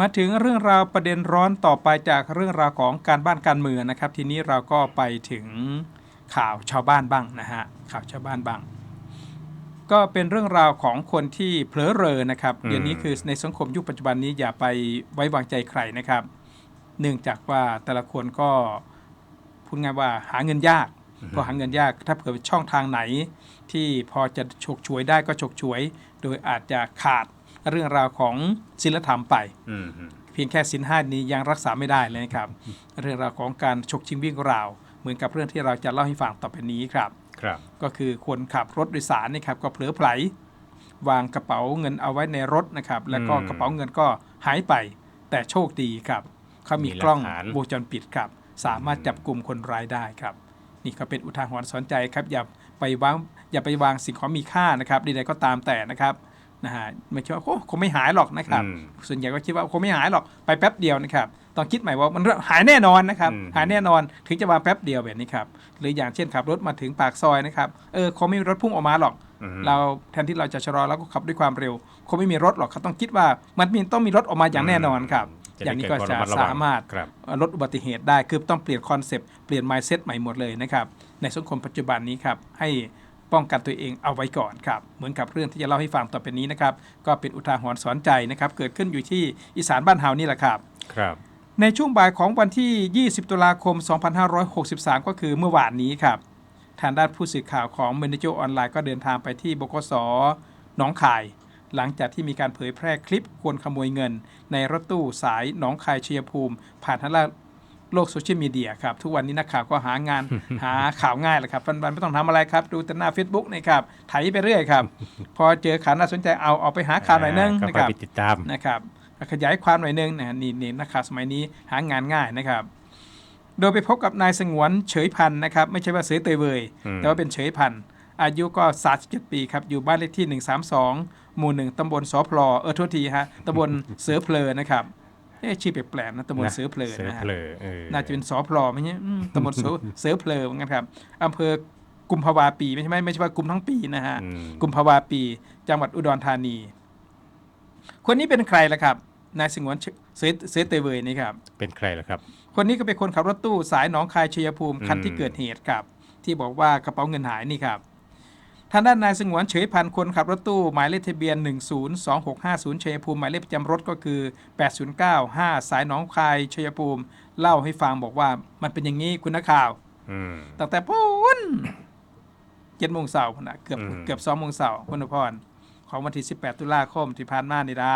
มาถึงเรื่องราวประเด็นร้อนต่อไปจากเรื่องราวของการบ้านการเมืองนะครับ ทีนี้เราก็ไปถึงข่าวชาวบ้านบ้างนะฮะข่าวชาวบ้านบ้าง ก็เป็นเรื่องราวของคนที่เผลอเรอนะครับอืมเดี๋ยวนี้คือในสังคมยุคปัจจุบันนี้อย่าไปไว้วางใจใครนะครับ เนื่องจากว่าแต่ละคนก็พูดง่ายว่าหาเงินยากพอหาเงินยากถ้าเผื่อช่องทางไหน ที่พอจะฉกฉวยได้ก็ฉกฉวย โดยอาจจะขาด เรื่องราวของศีลธรรมไปอืมอืมเพียงแค่สินห้านี้ยังรักษาไม่ได้เลยนะครับ เรื่องราวของการฉกชิงวิ่งราว เหมือนกับเรื่องที่เราจะเล่าให้ฟังต่อไปนี้ครับครับ ก็คือคนขับรถโดยสารนะครับก็เผลอไผลวางกระเป๋าเงินเอาไว้ในรถนะครับ แล้วก็อืมกระเป๋าเงินก็หายไป แต่โชคดีครับเขามีมีหลักกล้องฐานวงจรปิดครับ สามารถจับกลุ่มคนร้ายได้ครับ นี่ก็เป็นอุทาหรณ์สอนใจครับอย่าไปวางอย่าไปวางสิ่งของมีค่านะครับใดๆก็ตามแต่นะครับ นะฮะไม่ใช่ว่าโอ้คงไม่หายหรอกนะครับอืมส่วนใหญ่ก็คิดว่าคงไม่หายหรอกไปแป๊บเดียวนะครับต้องคิดใหม่ว่ามันหายแน่นอนนะครับอืมหายแน่นอนถึงจะมาแป๊บเดียวแบบนี้ครับหรืออย่างเช่นขับรถมาถึงปากซอยนะครับเออคงไม่มีรถพุ่งออกมาหรอกอืมเราแทนที่เราจะชะลอเราก็ขับด้วยความเร็วคงไม่มีรถหรอกเขาต้องคิดว่ามันมีต้องมีรถออกมาอย่างแน่นอนครับจะอย่างนี้ได้ก็เดจะควระมัดระวังสามารถครับลดอุบัติเหตุได้คือต้องเปลี่ยนคอนเซปต์เปลี่ยน mindset ใหม่หมดเลยนะครับในสังคมปัจจุบันนี้ครับให้ ป้องกันตัวเองเอาไว้ก่อนครับ เหมือนกับเรื่องที่จะเล่าให้ฟังต่อไปนี้นะครับ ก็เป็นอุทาหรณ์สอนใจนะครับ เกิดขึ้นอยู่ที่อีสานบ้านเฮานี่แหละครับ ครับ ในช่วงบ่ายของวันที่ 20 ตุลาคม 2563 ก็คือเมื่อวานนี้ครับ ทางด้านผู้สื่อข่าวของ m a n a g e r ออนไลน์ก็เดินทางไปที่บกสหนองคาย หลังจากที่มีการเผยแพร่คลิปคนขโมยเงิน ในรถตู้สายหนองคายชัยภูมิ ผ่านทาง โลกโซเชียลมีเดียครับ ทุกวันนี้นักข่าวก็หางานหาข่าวง่ายแหละครับวันๆไม่ต้องทำอะไรครับ ดูแต่หน้า Facebook นะครับไถไปเรื่อยครับ พอเจอข่าวน่าสนใจเอาออกไปหาข่าวหน่อยนึงก็นะไปครับติดตามนะครับขยายความหน่อยนึงนะนี่นี่นักข่าวสมัยนี้หางานง่ายนะครับ โดยไปพบกับนายสงวนเฉยพันธ์นะครับ ไม่ใช่ว่าเสือเตยเวยอืมแต่ว่าเป็นเฉยพันธ์อายุก็ 37 ปีครับ อยู่บ้านเลขที่ 132 หมู่หนึ่งตำบลสอพลอเออโทษทีฮะ ตำบลเสือเพลอนะครับ เอ๊ะชื่อแปลกๆนะตำบลนะเสือเพลอเสือนะฮะเพลอเออน่าจะเป็นสอพลอไม่ใช่อืมตำบลเสือเสือเพลอเหมือนกันครับอำเภอกุมภาวาปีไม่ใช่ไหมไม่ใช่ว่ากุมทั้งปีนะฮะอืมกุมภาวาปี จังหวัดอุดรธานี คนนี้เป็นใครล่ะครับนายสงวนเฉเสยเสยเตยเวยนี่ครับ เป็นใครล่ะครับ คนนี้ก็เป็นคนขับรถตู้สายหนองคายชัยภูมิอืมคันที่เกิดเหตุครับ ที่บอกว่ากระเป๋าเงินหายนี่ครับ ทางด้านนายสงวนเฉยพันธ์คนขับรถตู้หมายเลขทะเบียน 102650ชัยภูมิหมายเลขประจำรถก็คือ 8095 สายหนองคายชัยภูมิ เล่าให้ฟังบอกว่ามันเป็นอย่างนี้คุณนักข่าวอืมตั้งแต่ปูนเจ็ดโมงเสาร์นะเกือบอืมเกือบสองโมงเสาร์คุณอภรของวันที่ 18 ตุลาคมที่ผ่านมานี่ละ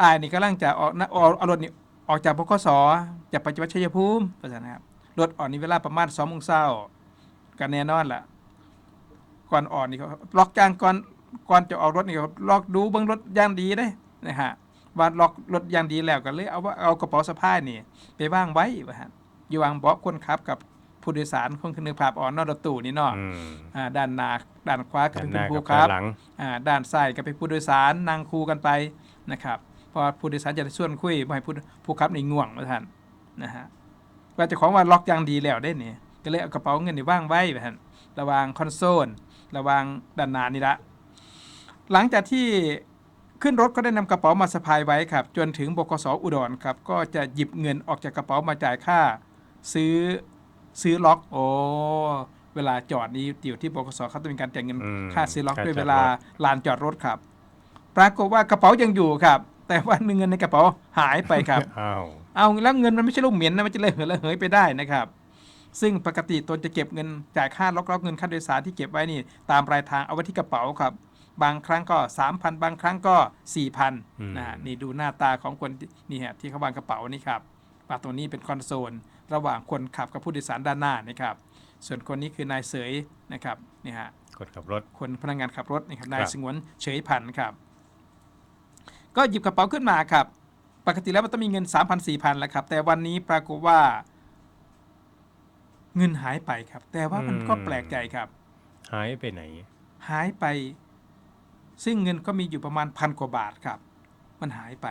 อายนี่กำลังจะออกนะออกเอารถนี่ออกจากบกสจะไปจังหวัดชัยภูมิประสานนะครับรถออกนี่เวลาประมาณสองโมงเช้ากันแน่นอนล่ะ ก่อนออกนี่เขาล็อกจางก่อนก่อนจะออกรถนี่เขาล็อกดูเบื้องรถอย่างดีได้นะฮะว่าล็อกรถอย่างดีแล้วก็เลยเอาว่าเอากระเป๋าสะพายนี่ ไปว่างไว้ว่าฮะอยู่วางเบาะคนขับกับผู้โดยสารคนขึ้นนึกภาพอ่อนนอกรถตู้นี่เนาะอืมอ่าด้านหน้าด้านขวาก็ด้านเป็นหน้าผู้กับขับหลังอ่าด้านซ้ายก็เป็นผู้โดยสารนั่งคู่กันไปนะครับเพอผู้โดยสารจะได้ส่วนคุยบ่ให้ผู้ผู้ขับนี่ง่วงว่าท่านนะฮะว่าเจ้าของว่าล็อกอย่างดีแล้วได้นี่ก็เลยเอากระเป๋าเงินนี่ว่างไว้ว่าท่านระหวางคอนโซล ระหวางด้านหน้านี่ละ หลังจากที่ขึ้นรถก็ได้นำกระเป๋ามาสะพายไว้ครับ จนถึงบกสอุดรครับ ก็จะหยิบเงินออกจากกระเป๋ามาจ่ายค่า ซื้อซื้อล็อกโอ้เวลาจอดนี้อยู่ที่บกสเขาต้องมีการจ่ายเงินอืมค่าซื้อล็อกค่าด้วยจอดเวลารลานจอดรถครับ ปรากฏว่ากระเป๋ายังอยู่ครับ แต่ว่าเงินในกระเป๋าหายไปครับอ้าวเอาแล้วเงินมันไม่ใช่ลูกเหมียนนะมันจะเลยเหยละเหยไปได้นะครับ ซึ่งปกติตนจะเก็บเงินจ่ายค่าล็อกล็อกเงินค่าโดยสารที่เก็บไว้นี่ ตามรายทางเอาไว้ที่กระเป๋าครับ บางครั้งก็ 3,000 บางครั้งก็ 4,000นะฮะนี่ดูหน้าตาของคนที่นี่ฮะที่เขาวางกระเป๋านี่ครับปาตรงนี้เป็นคอนโซล ระหว่างคนขับกับผู้โดยสารด้านหน้านะครับส่วนคนนี้คือนายเสยนะครับนี่ฮะคนขับรถคนพนักงานขับรถนี่ครับนายครับสงวนเฉยพันธ์ครับก็หยิบกระเป๋าขึ้นมาครับ ปกติแล้วมันต้องมีเงิน 3 0 0 4 0 0 0แล้วครับ แต่วันนี้ปรากฏว่า เงินหายไปครับ แต่ว่ามันก็แปลกใจครับ หายไปไหน หายไป ซึ่งเงินก็มีอยู่ประมาณพันกว่าบาทครับ มันหายไป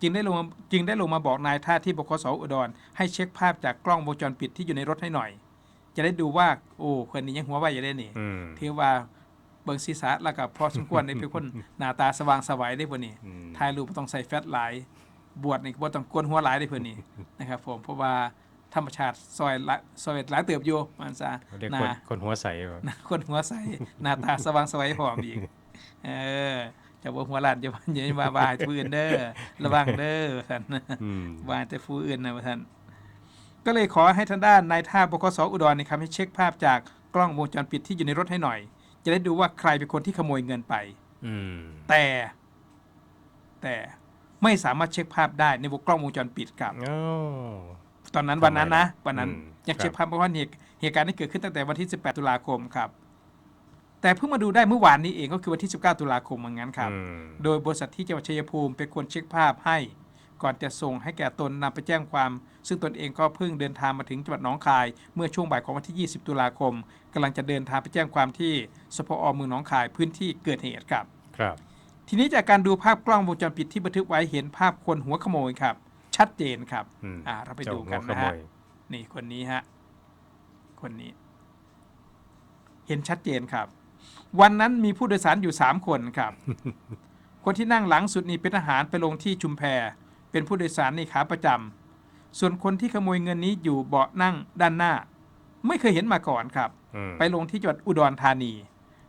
จึงได้ลงมาจึงได้ลงมาบอกนายท่าที่บกสอุดร ให้เช็คภาพจากกล้องวงจรปิดที่อยู่ในรถให้หน่อย จะได้ดูว่า โอ้คนนี้ยังหัวไวอยู่ได้นี่อืมถือว่าเบิ่งศีรษะแล้วก็พอสมควรได้เป็นคนหน้าตาสว่างไสวัยได้พุ่นนี่อืมถ่ายรูปบ่ต้องใส่แฟตหลายบวชนี่ก็บ่ต้องโกนหัวหลายได้เพิ่นนี่นะครับ ผมเพราะว่า ธรรมชาติซอยละซอยหลายเติบอยู่มันซะเขาเรียกหน้าคนคนหัวใสวะหน้าคนหัวใสหน้าตาสว่างไสวัยพร้อมอีกเออเจะบ่หัวล้านอย่าว่าอย่าว่าว่าให้ผู้อื่นเด้อระวังเด้อท่านอืมว่าแต่ผู้อื่นนะท่านก็เลยขอให้ทางด้านนายท่าบกสอุดรนี่ครับให้เช็คภาพจากกล้องวงจรปิดที่อยู่ในรถให้หน่อย จะได้ดูว่าใครเป็นคนที่ขโมยเงินไปอืมแต่ แต่ไม่สามารถเช็คภาพได้ในวงกล้องวงจรปิดครับอ้าว ตอนนั้นทำไมวันนั้นนะล่ะวันนั้นอืมยังเช็คครับภาพเพราะว่าเหตุเหตุการณ์นี้เกิดขึ้นตั้งแต่วันที่ 18 ตุลาคมครับ แต่เพิ่งมาดูได้เมื่อวานนี้เองก็คือวันที่ 19 ตุลาคมเหมือนกันครับอืมโดยบริษัทที่จังหวัดชัยภูมิเป็นคนเช็คภาพให้ ก่อนจะส่งให้แก่ตนนำไปแจ้งความ ซึ่งตนเองก็เพิ่งเดินทางมาถึงจังหวัดหนองคาย เมื่อช่วงบ่ายของวันที่ 20 ตุลาคมกำลังจะเดินทางไปแจ้งความที่สพอเมืองหนองคายพื้นที่เกิดเหตุครับ ครับ ทีนี้จากการดูภาพกล้องวงจรปิดที่บันทึกไว้เห็นภาพคนหัวขโมยครับ ชัดเจนครับอืมอ่า เราไปจ้ดูกันหัวนะขโมฮะยนี่คนนี้ฮะ คนนี้ เห็นชัดเจนครับ วันนั้นมีผู้โดยสารอยู่สามคนครับ คนที่นั่งหลังสุดนี่เป็นทหารไปลงที่ชุมแพ เป็นผู้โดยสารในขาประจำส่วนคนที่ขโมยเงินนี้อยู่เบาะนั่งด้านหน้า ไม่เคยเห็นมาก่อนครับอืมไปลงที่จังหวัดอุดรธานี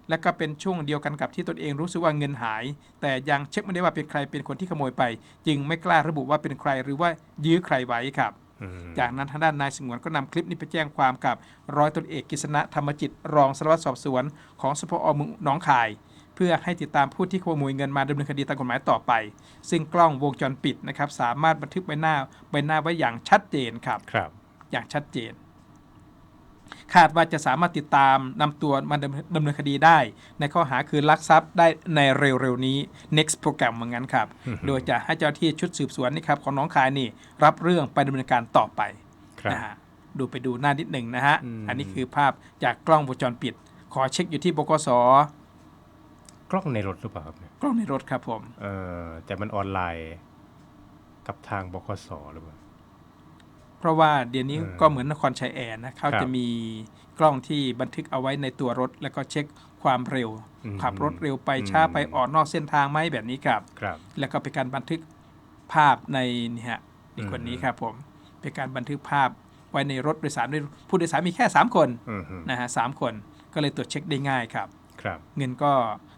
และก็เป็นช่วงเดียวกันกับที่ตนเองรู้สึกว่าเงินหาย แต่ยังเช็คไม่ได้ว่าเป็นใครเป็นคนที่ขโมยไป จึงไม่กล้าระบุว่าเป็นใครหรือว่ายื้อใครไว้ครับอืมจากนั้นทางด้านนายสงวนก็นำคลิปนี้ไปแจ้งความกับร้อยตนเอกกฤษณะธรรมจิตรองสารวัตรสอบสวน ของสพอเมืองหนองคาย เพื่อให้ติดตามผู้ที่ขโมยเงินมาดำเนินคดีตามกฎหมายต่อไป ซึ่งกล้องวงจรปิดนะครับ สามารถบันทึกใบหน้าใบหน้าไว้อย่างชัดเจนครับครับ อย่างชัดเจน คาดว่าจะสามารถติดตามนำตัวมาดำดำเนินคดีได้ ในข้อหาคือลักทรัพย์ได้ในเร็วๆนี้ next โปรแกรมเหมือนกันครับ โดยจะให้เจ้าหน้าที่ชุดสืบสวนนี่ครับของน้องคายนี่รับเรื่องไปดำเนินการต่อไปครับนะฮะดูไปดูหน้านิดหนึ่งนะฮะอืมอันนี้คือภาพจากกล้องวงจรปิด ขอเช็คอยู่ที่บกสกล้องในรถหรือเปล่าครับเนี่ยกล้องในรถครับผม เออแต่มันออนไลน์กับทางบคสหรือเปล่า เพราะว่าเดี๋ยวนี้เออก็เหมือนนครชัยแอร์นะเขาครับจะมีกล้องที่บันทึกเอาไว้ในตัวรถ แล้วก็เช็คความเร็วอืมขับรถเร็วไปอืมช้าไปออกนอกเส้นทางไหมแบบนี้ครับครับแล้วก็เป็นการบันทึกภาพในนี่ฮะนี่คนนี้ครับผมเป็นการบันทึกภาพไว้ในรถโดยสารด้วยผู้โดยสารมีแค่ 3 คนอืมฮึนะฮะสามคนก็เลยตรวจเช็คได้ง่ายครับครับ เงินก็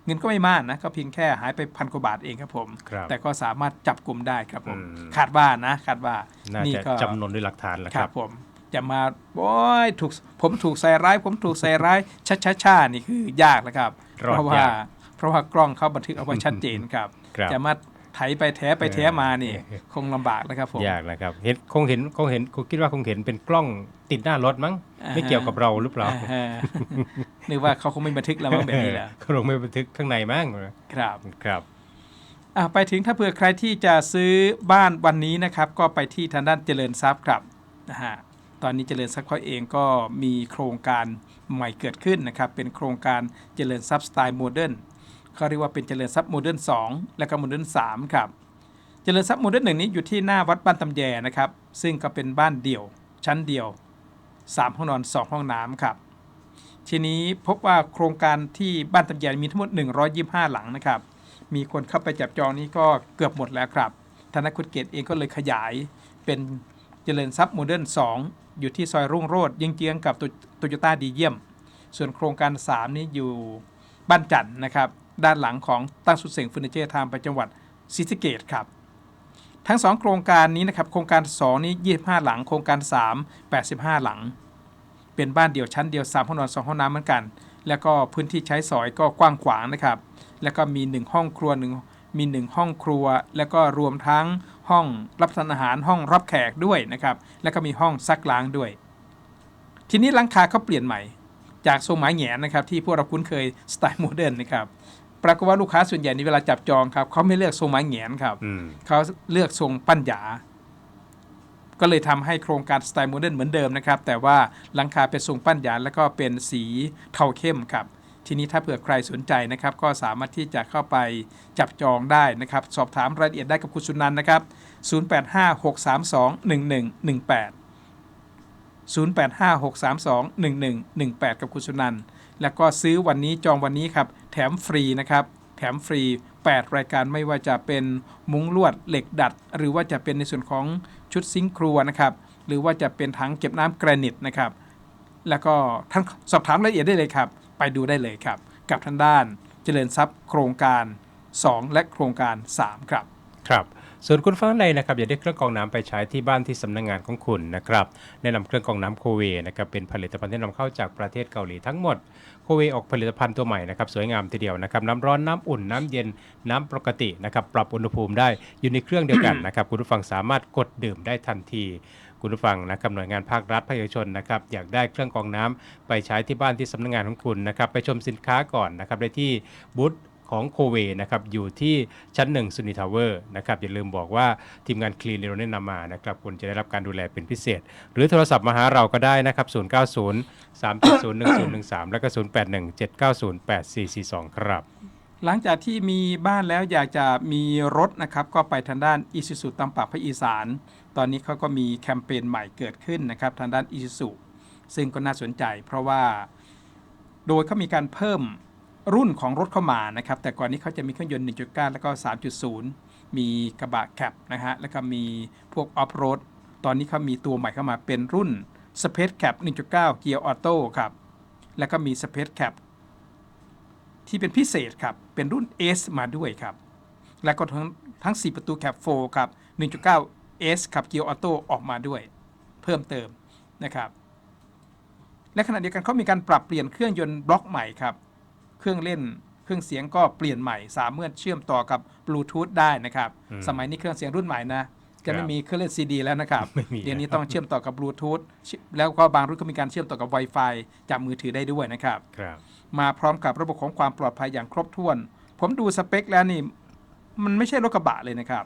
เงินก็ไม่มากนะก็เพียงแค่หายไปพันกว่าบาทเองครับผมครับแต่ก็สามารถจับกลุ่มได้ครับผมอืมคาดว่านะคาดว่าน่านี่จะก็จำนวนด้วยหลักฐานแหละคครัรับบผมจะมาโอ้ยถูกผมถูกใส่ร้าย ผมถูกใส่ร้ายชัดชัดชานี่คือยากแล้วครับรอดเพราะว่ายากเพราะว่ากล้องเขาบันทึกเอาไว้ชัดเจนครับครับจะมาไถไปแท้ไปแท้มานี่เออคงลำบากแล้วครับผมยากนะครับเห็นคงเห็นคงเห็นคงคิดว่าคงเห็นเป็นกล้อง ติดหน้ารถมั้งอ่าฮะไม่เกี่ยวกับเราหรือเปล่าอ่าฮะนึกว่าเขาคงไม่บันทึกแล้วมั้งแบบนี้แหละเขาลงไม่บันทึกข้างในมั้งครับครับอะไปถึงถ้าเผื่อใครที่จะซื้อบ้านวันนี้นะครับ ก็ไปที่ทางด้านเจริญทรัพย์ครับนะฮะตอนนี้เจริญทรัพย์เขาเองก็มีโครงการใหม่เกิดขึ้นนะครับ เป็นโครงการเจริญทรัพย์สไตล์โมเดิร์นเขาเรียกว่าเป็นเจริญทรัพย์โมเดิร์น2และก็โมเดิร์น3ครับ เจริญทรัพย์โมเดิร์นหนึ่งนี้อยู่ที่หน้าวัดบ้านตำแยนะครับ ซึ่งก็เป็นบ้านเดี่ยวชั้นเดียว 3 ห้องนอน 2 ห้องน้ำครับ ทีนี้พบว่าโครงการที่บ้านตำแยมีทั้งหมด 125 หลังนะครับ มีคนเข้าไปจับจองนี้ก็เกือบหมดแล้วครับ ธนคุณเกตเองก็เลยขยายเป็นเจริญทรัพย์โมเดิร์น2 อยู่ที่ซอยรุ่งโรจน์ยิงเจียงกับโตโยต้าดีเยี่ยม ส่วนโครงการ 3 นี้อยู่บ้านจันทน์นะครับ ด้านหลังของตั้งสุดเสียงเฟอร์นิเจอร์ไทม์ไปจังหวัดศรีสเกดครับ ทั้ง 2 โครงการนี้นะครับ โครงการ 2 นี้ 25 หลัง โครงการ 3 85 หลัง เป็นบ้านเดี่ยวชั้นเดียว3ห้องนอน2ห้องน้ำเหมือนกัน แล้วก็พื้นที่ใช้สอยก็กว้างขวางนะครับ แล้วก็มี 1 ห้องครัวหนึ่งมี 1 ห้องครัว แล้วก็รวมทั้งห้องรับประทานอาหารห้องรับแขกด้วยนะครับ แล้วก็มีห้องซักล้างด้วย ทีนี้หลังคาเขาเปลี่ยนใหม่ จากทรงไม้แหงนนะครับที่พวกเราคุ้นเคยสไตล์โมเดิร์นนะครับ ปรากฏว่าลูกค้าส่วนใหญ่ในเวลาจับจองครับเขาไม่เลือกทรงไม้แหงนครับอืมเขาเลือกทรงปั้นหยา ก็เลยทำให้โครงการสไตล์โมเดิร์นเหมือนเดิมนะครับ แต่ว่าหลังคาเป็นทรงปั้นหยาแล้วก็เป็นสีเทาเข้มครับ ทีนี้ถ้าเผื่อใครสนใจนะครับ ก็สามารถที่จะเข้าไปจับจองได้นะครับ สอบถามรายละเอียดได้กับคุณสุนันท์นะครับ 0856321118 0856321118 กับคุณสุนันท์ แล้วก็ซื้อวันนี้จองวันนี้ครับ แถมฟรีนะครับ แถมฟรี 8 รายการไม่ว่าจะเป็นมุ้งลวดเหล็กดัด หรือว่าจะเป็นในส่วนของชุดซิงครัวนะครับ หรือว่าจะเป็นถังเก็บน้ำแกรนิตนะครับ แล้วก็ท่านสอบถามรายละเอียดได้เลยครับ ไปดูได้เลยครับ กับทางด้านเจริญทรัพย์โครงการ 2 และโครงการ 3 ครับ ครับส่วนคุณฟ้าในนะครับอยากได้เครื่องกรองน้ำไปใช้ที่บ้านที่สำนักงงานของคุณนะครับแนะนำเครื่องกรองน้ำโคเวนะครับเป็นผลิตภัณฑ์ที่นำเข้าจากประเทศเกาหลีทั้งหมด โคเวออกผลิตภัณฑ์ตัวใหม่นะครับสวยงามทีเดียวนะครับน้ำร้อนน้ำอุ่นน้ำเย็นน้ำปกตินะครับปรับอุณหภูมิได้อยู่ในเครื่องเดียวกันนะครับคุณผู้ฟังสามารถกดดื่มได้ทันทีคุณผู้ฟังนะครับหน่วยงานภาครัฐภาคเอกชนนะครับอยากได้เครื่องกรองน้ำไปใช้ที่บ้านที่สำนักงานของคุณนะครับไปชมสินค้าก่อนนะครับได้ที่บูธ ของโคเวนะครับอยู่ที่ชั้นหนึ่งซุนิทาวเวอร์นะครับอย่าลืมบอกว่าทีมงานคลีนเราแนะนำมานะครับคุณจะได้รับการดูแลเป็นพิเศษ หรือโทรศัพท์มาหาเราก็ได้นะครับ 090 370 1013 แล้วก็ 081 790 8442 ครับ หลังจากที่มีบ้านแล้วอยากจะมีรถนะครับ ก็ไปทางด้านอิสุสุตำปากพระอีสาน ตอนนี้เขาก็มีแคมเปญใหม่เกิดขึ้นนะครับทางด้านอิสุสุซึ่งก็น่าสนใจ เพราะว่าโดยเขามีการเพิ่ม รุ่นของรถเข้ามานะครับ แต่ก่อนนี้เขาจะมีเครื่องยนต์ 1.9 แล้วก็ 3.0 มีกระบะแคปนะฮะ แล้วก็มีพวกออฟโรด ตอนนี้เขามีตัวใหม่เข้ามาเป็นรุ่น Space Cap 1.9 เกียร์ออโต้ครับ แล้วก็มี Space Cap ที่เป็นพิเศษครับ เป็นรุ่น S มาด้วยครับ แล้วก็ทั้งทั้ง 4 ประตูแคป4ครับ 1.9 S ขับเกียร์ออโต้ออกมาด้วย เพิ่มเติมนะครับ และขณะเดียวกันเขามีการปรับเปลี่ยนเครื่องยนต์บล็อกใหม่ครับ เครื่องเล่น เครื่องเสียงก็เปลี่ยนใหม่ สามารถเชื่อมต่อกับบลูทูธได้นะครับ อืมสมัยนี้เครื่องเสียงรุ่นใหม่นะจะครัไม่บมีเครื่องเล่นซีดีแล้วนะครับ ไม่มีเดี๋ยวนี้แล้วต้องเชื่อมต่อกับบลูทูธแล้วก็บางรุ่นก็มีการเชื่อมต่อกับ Wi-Fi จากมือถือได้ด้วยนะครับ ครับ มาพร้อมกับระบบของความปลอดภัยอย่างครบถ้วน ผมดูสเปคแล้วนี่ มันไม่ใช่รถกระบะเลยนะครับ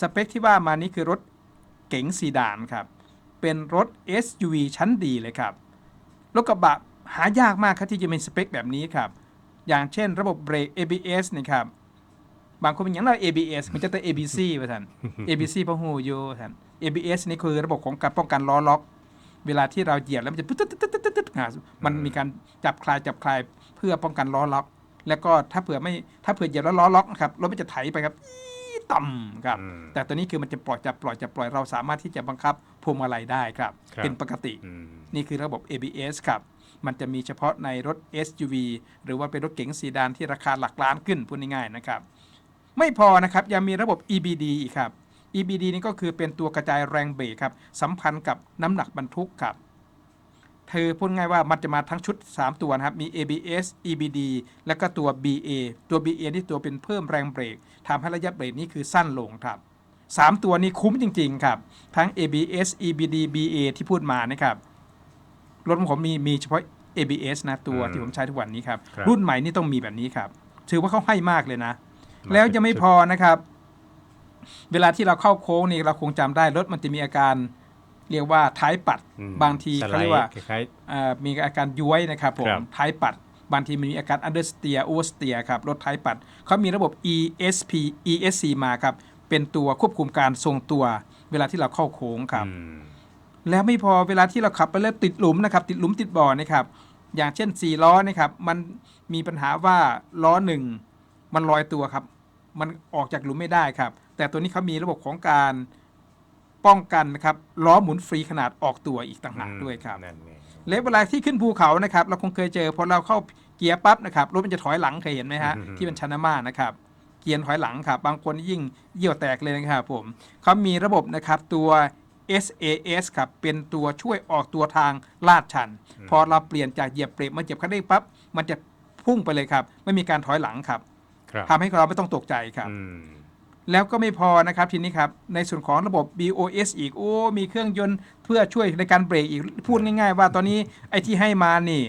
สเปคที่ว่ามานี้คือรถเก๋งซีดานครับ เป็นรถ SUV ชั้นดีเลยครับ รถกระบะ หายากมากครับที่จะมีสเปคแบบนี้ครับ อย่างเช่นระบบเบรก ABS นะครับ บางคนเป็นอย่างไร ABS มันจะแต่ ABC ป่ะท่าน ABC พะหูโยท่าน ABS นี่คือระบบของการป้องกันล้อล็อก เวลาที่เราเหยียบแล้วมันจะตึ๊ดตึ๊ดตึ๊ดตึ๊ดตึ๊ดมันมีการจับคลายจับคลายเพื่อป้องกันล้อล็อก แล้วก็ถ้าเผื่อไม่ถ้าเผื่อเหยียบแล้วล้อล็อกนะครับรถมันจะไถไปครับต่ำครับ แต่ตัวนี้คือมันจะปล่อยจะปล่อยจะปล่อยเราสามารถที่จะบังคับพวงมาลัยได้ครับ เป็นปกติ นี่คือระบบ ABS ครับ มันจะมีเฉพาะในรถ SUV หรือว่าเป็นรถเก๋งซีดานที่ราคาหลักล้านขึ้นพูดง่ายๆนะครับ ไม่พอนะครับยังมีระบบ EBD อีกครับ EBD นี่ก็คือเป็นตัวกระจายแรงเบรกครับสัมพันธ์กับน้ำหนักบรรทุกครับเธอพูดง่ายว่ามันจะมาทั้งชุด 3 ตัวนะครับ มี ABS EBD แล้วก็ตัว BA ตัว BA นี่ตัวเป็นเพิ่มแรงเบรกทำให้ระยะเบรกนี้คือสั้นลงครับ 3 ตัวนี้คุ้มจริง ๆ ครับ ทั้ง ABS EBD BA ที่พูดมานะครับ รถของผมมีมีเฉพาะ ABS นะตัวอืมที่ผมใช้ทุกวันนี้ครับ ครับ รุ่นใหม่นี่ต้องมีแบบนี้ครับ ถือว่าเขาให้มากเลยนะมาแล้วยังไม่เป็นชุดพอนะครับ เวลาที่เราเข้าโค้งนี่เราคงจำได้รถมันจะมีอาการ เรียกว่าท้ายปัดอืมบางทีสไลเขาด์เรียกว่า คล้าย เอ่อมีอาการย้วยนะครับผมครับ ท้ายปัด บางทีมันมีอาการ understeer oversteer ครับรถท้ายปัด เขามีระบบ ESP ESC มาครับ เป็นตัวควบคุมการทรงตัวเวลาที่เราเข้าโค้งๆครับ อืม แล้วไม่พอเวลาที่เราขับไปแล้วติดหลุมนะครับ ติดหลุมติดบ่อนะครับ อย่างเช่น 4 ล้อนะครับมันมีปัญหาว่าล้อหนึ่งมันลอยตัวครับ มันออกจากหลุมไม่ได้ครับ แต่ตัวนี้เขามีระบบของการป้องกันนะครับล้อหมุนฟรีขนาดออกตัวอีกต่างหากด้วยครับนั่นไงและเวลาที่ขึ้นภูเขานะครับ เราคงเคยเจอพอเราเข้าเกียร์ปั๊บนะครับรถมันจะถอยหลังเคยเห็นไหมฮะอืมที่เป็นชานามานะครับเกียร์ถอยหลังครับบางคนยิ่งเยี่ยวแตกเลยนะครับผมเขามีระบบนะครับตัว SAS ครับเป็นตัวช่วยออกตัวทางลาดชัน พอเราเปลี่ยนจากเหยียบเบรกมาเหยียบคันเร่งปั๊บมันจะพุ่งไปเลยครับ ไม่มีการถอยหลังครับครับทำให้เราไม่ต้องตกใจครับอืมแล้วก็ไม่พอนะครับทีนี้ครับ ในส่วนของระบบ BOS อีก โอ้ มีเครื่องยนต์เพื่อช่วยในการเบรกอีก พูดง่ายๆว่าตอนนี้ไอ้ที่ให้มานี่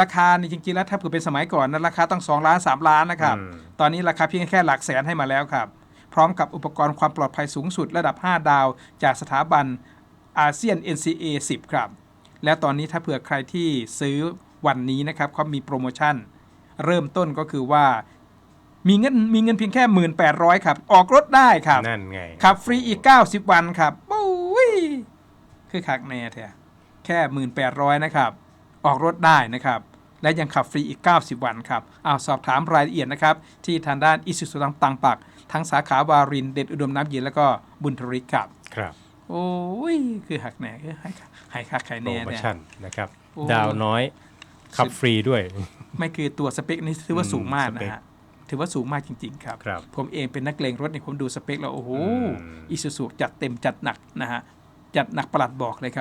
ราคานี่จริงๆแล้วถ้าเผื่อเป็นสมัยก่อนนะราคาต้อง2ล้าน3ล้านนะครับอืมตอนนี้ราคาเพียงแค่หลักแสนให้มาแล้วครับ พร้อมกับอุปกรณ์ความปลอดภัยสูงสุดระดับ 5 ดาว จากสถาบันอาเซียน NCA 10 ครับ และตอนนี้ถ้าเผื่อใครที่ซื้อวันนี้นะครับเขามีโปรโมชั่น เริ่มต้นก็คือว่ามีเงินมีเงินเพียงแค่ 1,800 ครับ ออกรถได้ครับ นั่นไงขับ ฟรีอีก 90 วันครับปุ้ยคือคักแน่แท้แค่ 1,800 นะครับ ออกรถได้นะครับ และยังขับฟรีอีก 90 วันครับเอาสอบถามรายละเอียดนะครับ ที่ทางด้านอิสุสุตังตังปัก ทั้งสาขาวารินเด่นอุดมน้ำเย็นแล้วก็บุญทริกครับ ครับ โอ้ย คือหักแหน่คือให้ให้ค่าขายโปรแน่โมเนี่ยชั่นนะครับ โอ้ดาวน้อยขับฟรีด้วย ไม่คือตัวสเปคนี่ถือว่าสูงมากอืมสเปนะคฮะถือว่าสูงมากจริงๆครับ ครับผมเองเป็นนักเลงรถเนี่ยผมดูสเปคแล้ว โอ้โหอืม อิสุสุจัดเต็มจัดหนักนะฮะ จัดหนักประหลัดบอกเลยครับ